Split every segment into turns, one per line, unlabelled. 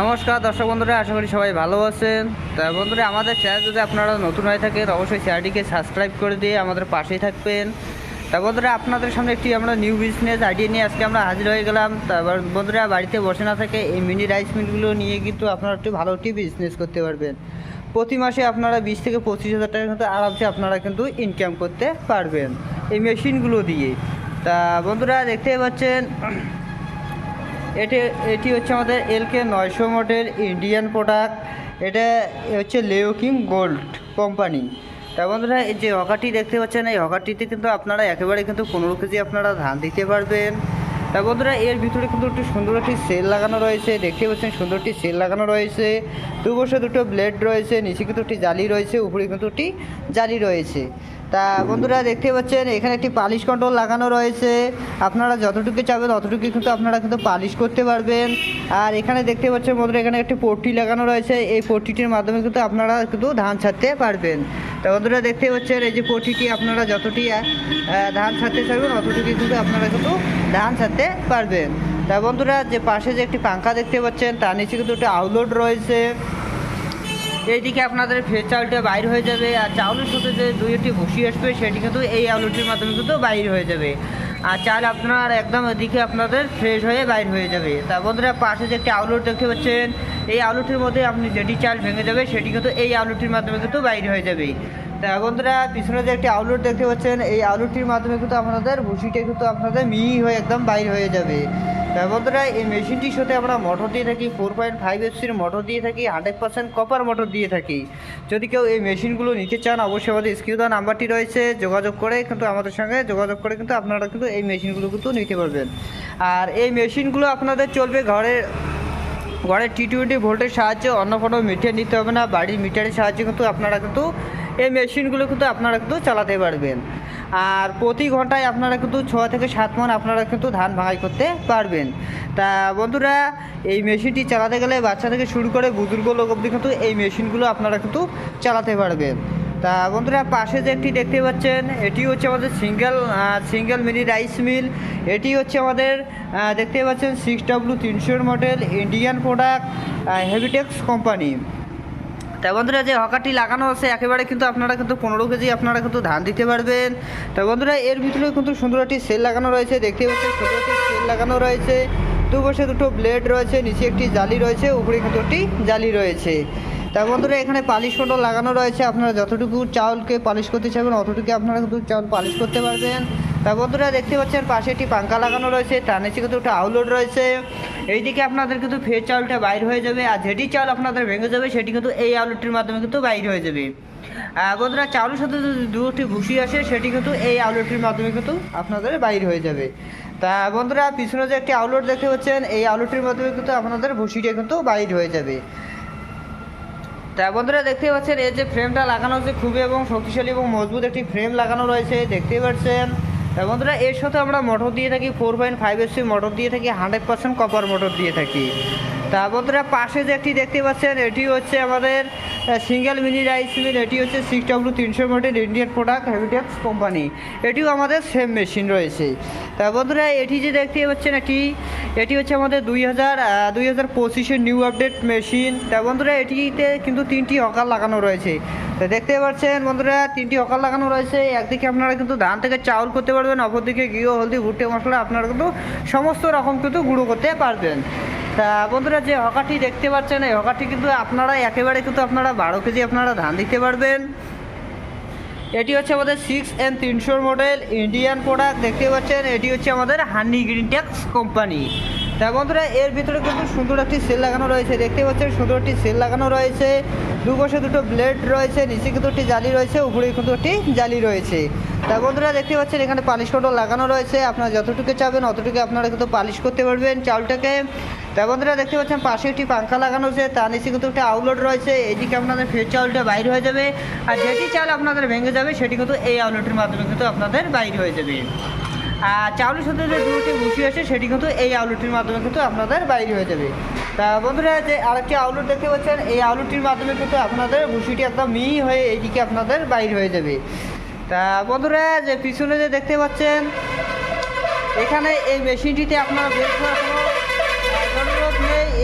নমস্কার, দর্শক বন্ধুরা, আশা করি সবাই ভালো আছেন। তা বন্ধুরা, আমাদের চ্যানেল যদি আপনারা নতুন হয়ে থাকেন, অবশ্যই চ্যানেলটিকে সাবস্ক্রাইব করে দিয়ে আমাদের পাশেই থাকবেন। তা বন্ধুরা, আপনাদের সামনে একটি আমরা নিউ বিজনেস আইডিয়া নিয়ে আজকে আমরা হাজির হয়ে গেলাম। তারপর বন্ধুরা, বাড়িতে বসে না থাকে এই মিনি রাইস মিলগুলো নিয়ে কিন্তু আপনারা একটু ভালো একটি বিজনেস করতে পারবেন। প্রতি মাসে আপনারা বিশ থেকে পঁচিশ হাজার টাকা কিন্তু আরামসে আপনারা কিন্তু ইনকাম করতে পারবেন এই মেশিনগুলো দিয়ে। তা বন্ধুরা দেখতে পাচ্ছেন এটি এটি হচ্ছে আমাদের এল কে নয়শো মডেল ইন্ডিয়ান প্রোডাক্ট। এটা হচ্ছে লেওকিং গোল্ড কোম্পানি। তা বন্ধুরা, এই যে হকারটি দেখতে পাচ্ছেন, এই হকারটিতে কিন্তু আপনারা একেবারে কিন্তু পনেরো কেজি আপনারা ধান দিতে পারবেন। তা বন্ধুরা, এর ভিতরে কিন্তু একটু সুন্দর একটি সেল লাগানো রয়েছে। দেখতে পাচ্ছেন, সুন্দর একটি সেল লাগানো রয়েছে। দুবশে দুটো ব্লেড রয়েছে, নিচে কিন্তু একটি জালি রয়েছে, উপরে কিন্তু একটি জালি রয়েছে। তা বন্ধুরা, দেখতে পাচ্ছেন, এখানে একটি পালিশ কন্ট্রোল লাগানো রয়েছে। আপনারা যতটুকু চাবেন ততটুকু কিন্তু আপনারা কিন্তু পালিশ করতে পারবেন। আর এখানে দেখতে পাচ্ছেন, বন্ধুরা, এখানে একটি পট্টি লাগানো রয়েছে। এই পট্টিটির মাধ্যমে কিন্তু আপনারা কিন্তু ধান ছাড়তে পারবেন। তা বন্ধুরা দেখতে পাচ্ছেন, এই যে পট্টিটি আপনারা যতটি ধান ছাড়তে চাইবেন অতটুকু কিন্তু আপনারা কিন্তু ধান ছাড়তে পারবেন। তা বন্ধুরা, যে পাশে যে একটি পাঙ্খা দেখতে পাচ্ছেন, তার নিচে কিন্তু একটা আউটলোড রয়েছে। এইদিকে আপনাদের ফের চাউলটা বাইর হয়ে যাবে, আর চাউলের সাথে যে দুই একটি ভুসি আসবে, সেটি কিন্তু এই আলুটির মাধ্যমে কিন্তু বাইর হয়ে যাবে। আর চাল আপনার একদম ওদিকে আপনাদের ফ্রেশ হয়ে বাইর হয়ে যাবে। তা বন্ধুরা, পাশে যে একটি আলুট দেখতে পাচ্ছেন, এই আলুটির মধ্যে আপনি যেটি চাল ভেঙে যাবে, সেটি কিন্তু এই আলুটির মাধ্যমে কিন্তু বাইর হয়ে যাবে। বন্ধুরা, পিছনে যে একটি আউটলেট দেখতে পাচ্ছেন, এই আলুটির মাধ্যমে কিন্তু আপনাদের ভুসিটা কিন্তু আপনাদের মিহি হয়ে একদম বাইর হয়ে যাবে। বন্ধুরা, এই মেশিনটির সাথে আমরা মোটর দিয়ে থাকি ফোর পয়েন্ট ফাইভ এফসির মোটর দিয়ে থাকি হান্ড্রেড পার্সেন্ট কপার মোটর দিয়ে থাকি। যদি কেউ এই মেশিনগুলো নিতে চান, অবশ্যই আমাদের স্ক্রিউ দেওয়া নাম্বারটি রয়েছে, যোগাযোগ করে কিন্তু আমাদের সঙ্গে যোগাযোগ করে কিন্তু আপনারা কিন্তু এই মেশিনগুলো কিন্তু নিতে পারবেন। আর এই মেশিনগুলো আপনাদের চলবে ঘরের ঘরের টি টোয়েন্টি ভোল্টের সাহায্যে, অন্য কোনো মিটার নিতে হবে না, বাড়ির মিটারের সাহায্যে কিন্তু আপনারা কিন্তু এই মেশিনগুলো কিন্তু আপনারা কিন্তু চালাতে পারবেন। আর প্রতি ঘন্টায় আপনারা কিন্তু ছ থেকে সাত মন আপনারা কিন্তু ধান ভাঙাই করতে পারবেন। তা বন্ধুরা, এই মেশিনটি চালাতে গেলে বাচ্চা থেকে শুরু করে বুজুর্গ লোক অবধি কিন্তু এই মেশিনগুলো আপনারা কিন্তু চালাতে পারবেন। তা বন্ধুরা, পাশে যে একটি দেখতে পাচ্ছেন, এটি হচ্ছে আমাদের single single mini rice mill. এটি হচ্ছে আমাদের দেখতে পাচ্ছেন সিক্স ডাব্লু তিনশোর model Indian product Heavitex company তা বন্ধুরা, যে হকারটি লাগানো আছে, একেবারে কিন্তু আপনারা কিন্তু পনেরো কেজি আপনারা কিন্তু ধান দিতে পারবেন। তা বন্ধুরা, এর ভিতরে কিন্তু সুন্দর একটি সেল লাগানো রয়েছে। দেখতে পাচ্ছেন সুন্দর একটি সেল লাগানো রয়েছে। দুপাশে দুটো ব্লেড রয়েছে, নিচে একটি জালি রয়েছে, উপরে কিন্তু একটি জালি রয়েছে। তা বন্ধুরা, এখানে পালিশ কন্ট্রোল লাগানো রয়েছে। আপনারা যতটুকু চাউলকে পালিশ করতে চাইবেন, অতটুকু আপনারা কিন্তু চাউল পালিশ করতে পারবেন। তা বন্ধুরা দেখতে পাচ্ছেন, পাশে একটি পাঙ্খা লাগানো রয়েছে তার নিচে কিন্তু একটা আউটলোড রয়েছে। এইদিকে আপনাদের কিন্তু ফের চাউলটা বাইর হয়ে যাবে, আর যেটি চাউল আপনাদের ভেঙে যাবে, সেটি কিন্তু এই আউটলেটটির মাধ্যমে কিন্তু বাইর হয়ে যাবে। বন্ধুরা চাউলের সাথে যদি দুটি ভুসি আসে, সেটি কিন্তু এই আউটলেটটির মাধ্যমে কিন্তু আপনাদের বাইর হয়ে যাবে। তা বন্ধুরা, পিছনে যে একটি আউটলেট দেখতে পাচ্ছেন, এই আউটলেটটির মাধ্যমে কিন্তু আপনাদের ভুসিটা কিন্তু বাইর হয়ে যাবে। তা বন্ধুরা, দেখতে পাচ্ছেন, এই যে ফ্রেমটা লাগানো হচ্ছে খুবই এবং শক্তিশালী এবং মজবুত একটি ফ্রেম লাগানো রয়েছে দেখতেই পাচ্ছেন। বন্ধুরা, এর সাথে আমরা মোটর দিয়ে থাকি four point five AC motor দিয়ে থাকি হান্ড্রেড পার্সেন্ট কপার মোটর দিয়ে থাকি। তা বন্ধুরা, পাশে যে একটি দেখতে পাচ্ছেন, এটি হচ্ছে আমাদের সিঙ্গেল মিনি রাইস মিল এটি হচ্ছে সিক্স ডাব্লু তিনশো মডেল ইন্ডিয়ান প্রোডাক্ট হেভিটেক্স কোম্পানি এটিও আমাদের সেম মেশিন রয়েছে। তা বন্ধুরা, এটি যে দেখতে পাচ্ছেন এটি এটি হচ্ছে আমাদের দুই হাজার দুই হাজার পঁচিশের নিউ আপডেট মেশিন তা বন্ধুরা, এটিতে কিন্তু তিনটি হকার লাগানো রয়েছে। তো দেখতে পাচ্ছেন বন্ধুরা, তিনটি হকার লাগানো রয়েছে। একদিকে আপনারা কিন্তু ধান থেকে চাউল করতে পারবেন, অপরদিকে গিয়ে হলদি, ভুট্টে মশলা, আপনারা কিন্তু সমস্ত রকম কিন্তু গুঁড়ো করতে পারবেন। তা বন্ধুরা যে হকারটি দেখতে পাচ্ছেন, এই হকারটি কিন্তু আপনারা একেবারে কিন্তু আপনারা বারো কেজি আপনারা ধান দিতে পারবেন। এটি হচ্ছে আমাদের সিক্স এন তিনশোর মডেল ইন্ডিয়ান প্রোডাক্ট দেখতে পাচ্ছেন? এটি হচ্ছে আমাদের হানি গ্রিন ট্যাক্স কোম্পানি তা বন্ধুরা, এর ভিতরে কিন্তু সুন্দর একটি সেল লাগানো রয়েছে। দেখতে পাচ্ছেন, সুন্দর একটি সেল লাগানো রয়েছে। দুপাশে দুটো ব্লেড রয়েছে, নিচে কিন্তু একটি জালি রয়েছে, উপরে কিন্তু একটি জালি রয়েছে। তা বন্ধুরা, দেখতে পাচ্ছেন, এখানে পালিশ কন্ট্রোল লাগানো রয়েছে। আপনারা যতটুকু চাবেন, অতটুকু আপনারা কিন্তু পালিশ করতে পারবেন চাউলটাকে তা বন্ধুরা দেখতে পাচ্ছেন, পাশে একটি পাঙ্খা লাগানো রয়েছে তার নিচে কিন্তু একটা আউটলেট রয়েছে, এদিকে আপনাদের ফের চাউলটা বাইর হয়ে যাবে, আর যেটি চাল আপনাদের ভেঙে যাবে, সেটি কিন্তু এই আউটলেটের মাধ্যমে কিন্তু আপনাদের বাইর হয়ে যাবে। আর চাউলের সাথে যে দুটি ভুসি আছে, সেটি কিন্তু এই আউটলেটের মাধ্যমে কিন্তু আপনাদের বাইরে হয়ে যাবে। তা বন্ধুরা, যে আরেকটি আউটলেট দেখতে পাচ্ছেন, এই আউটলেটটির মাধ্যমে কিন্তু আপনাদের ভুসিটি একদম মিহি হয়ে এইদিকে আপনাদের বাইর হয়ে যাবে। তা বন্ধুরা, যে পিছনে যে দেখতে পাচ্ছেন, এখানে এই মেশিনটিতে আপনারা বের করার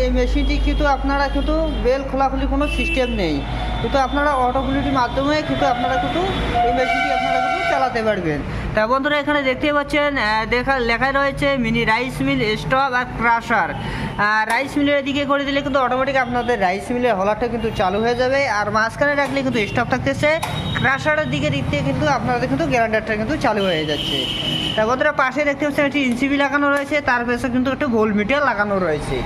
এই মেশিনটি কিন্তু আপনারা কিন্তু বেল খোলাখুলি কোনো সিস্টেম নেই। কিন্তু আপনারা অটোগুলিটির মাধ্যমে কিন্তু আপনারা কিন্তু এই মেশিনটি আপনারা কিন্তু চালাতে পারবেন। তা বন্ধুরা, এখানে দেখতে পাচ্ছেন দেখা লেখা রয়েছে মিনি রাইস মিল স্টপ আর ক্রাশার রাইস মিলের দিকে করে দিলে কিন্তু অটোমেটিক আপনাদের রাইস মিলের হলারটা কিন্তু চালু হয়ে যাবে। আর মাঝখানে রাখলে কিন্তু স্টপ থাকতেছে। ক্রাশারের দিকে থেকে কিন্তু আপনাদের কিন্তু গ্যারান্ডারটা কিন্তু চালু হয়ে যাচ্ছে। তা বন্ধুরা, পাশে দেখতে পাচ্ছেন, একটি ইনসিবি লাগানো রয়েছে। তার পেছনে কিন্তু একটা গোল মিটার লাগানো রয়েছে।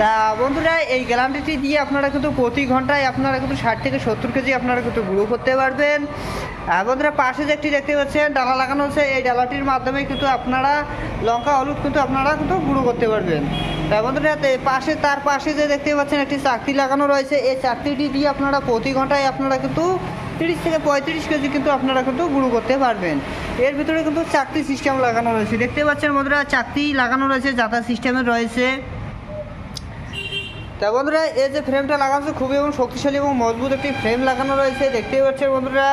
তা বন্ধুরা, এই গ্যারান্টিটি দিয়ে আপনারা কিন্তু প্রতি ঘন্টায় আপনারা কিন্তু ষাট থেকে সত্তর কেজি আপনারা কিন্তু গুঁড়ো করতে পারবেন। বন্ধুরা, পাশে যে একটি দেখতে পাচ্ছেন, ডালা লাগানো হচ্ছে এই ডালাটির মাধ্যমে কিন্তু আপনারা লঙ্কা, হলুদ কিন্তু আপনারা কিন্তু গুঁড়ো করতে পারবেন। তা বন্ধুরা পাশে, তার পাশে যে দেখতে পাচ্ছেন, একটি চাকতি লাগানো রয়েছে। এই চাকতিটি দিয়ে আপনারা প্রতি ঘন্টায় আপনারা কিন্তু তিরিশ থেকে পঁয়ত্রিশ কেজি কিন্তু আপনারা কিন্তু গুঁড়ো করতে পারবেন। এর ভিতরে কিন্তু চাকতি সিস্টেম লাগানো রয়েছে। দেখতে পাচ্ছেন বন্ধুরা, চাকতি লাগানো রয়েছে যাতা সিস্টেমে রয়েছে। তা বন্ধুরা, এই যে ফ্রেমটা লাগানো আছে, খুবই এবং শক্তিশালী এবং মজবুত একটি ফ্রেম লাগানো রয়েছে, দেখতেই পাচ্ছেন বন্ধুরা।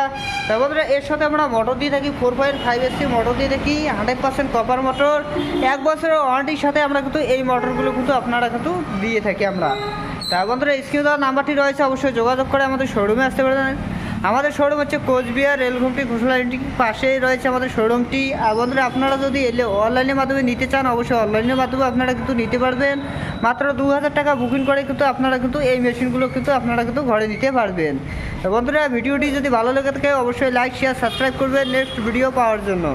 তা বন্ধুরা, এর সাথে আমরা মোটর দিয়ে থাকি four point five AC motor দিয়ে থাকি হান্ড্রেড পার্সেন্ট কপার মোটর এক বছরের ওয়ারেন্টির সাথে আমরা কিন্তু এই মোটরগুলো কিন্তু আপনারা কিন্তু দিয়ে থাকি আমরা। তা বন্ধুরা, স্ক্রিনে দেওয়ার নাম্বারটি রয়েছে, অবশ্যই যোগাযোগ করে আমাদের শোরুমে আসতে পারেন আমাদের শোরুম হচ্ছে কোচবিহার রেলঘুমটি ঘোষণাটির পাশেই রয়েছে আমাদের শোরুমটি। আর আপনারা যদি এলে অনলাইনের মাধ্যমে নিতে চান, অবশ্যই অনলাইনের মাধ্যমে আপনারা কিন্তু নিতে পারবেন। মাত্র দু হাজার টাকা বুকিং করে কিন্তু আপনারা কিন্তু এই মেশিনগুলো কিন্তু আপনারা কিন্তু ঘরে নিতে পারবেন। বন্ধুরা, ভিডিওটি যদি ভালো লেগে থাকে, অবশ্যই লাইক শেয়ার সাবস্ক্রাইব করবেন নেক্সট ভিডিও পাওয়ার জন্য।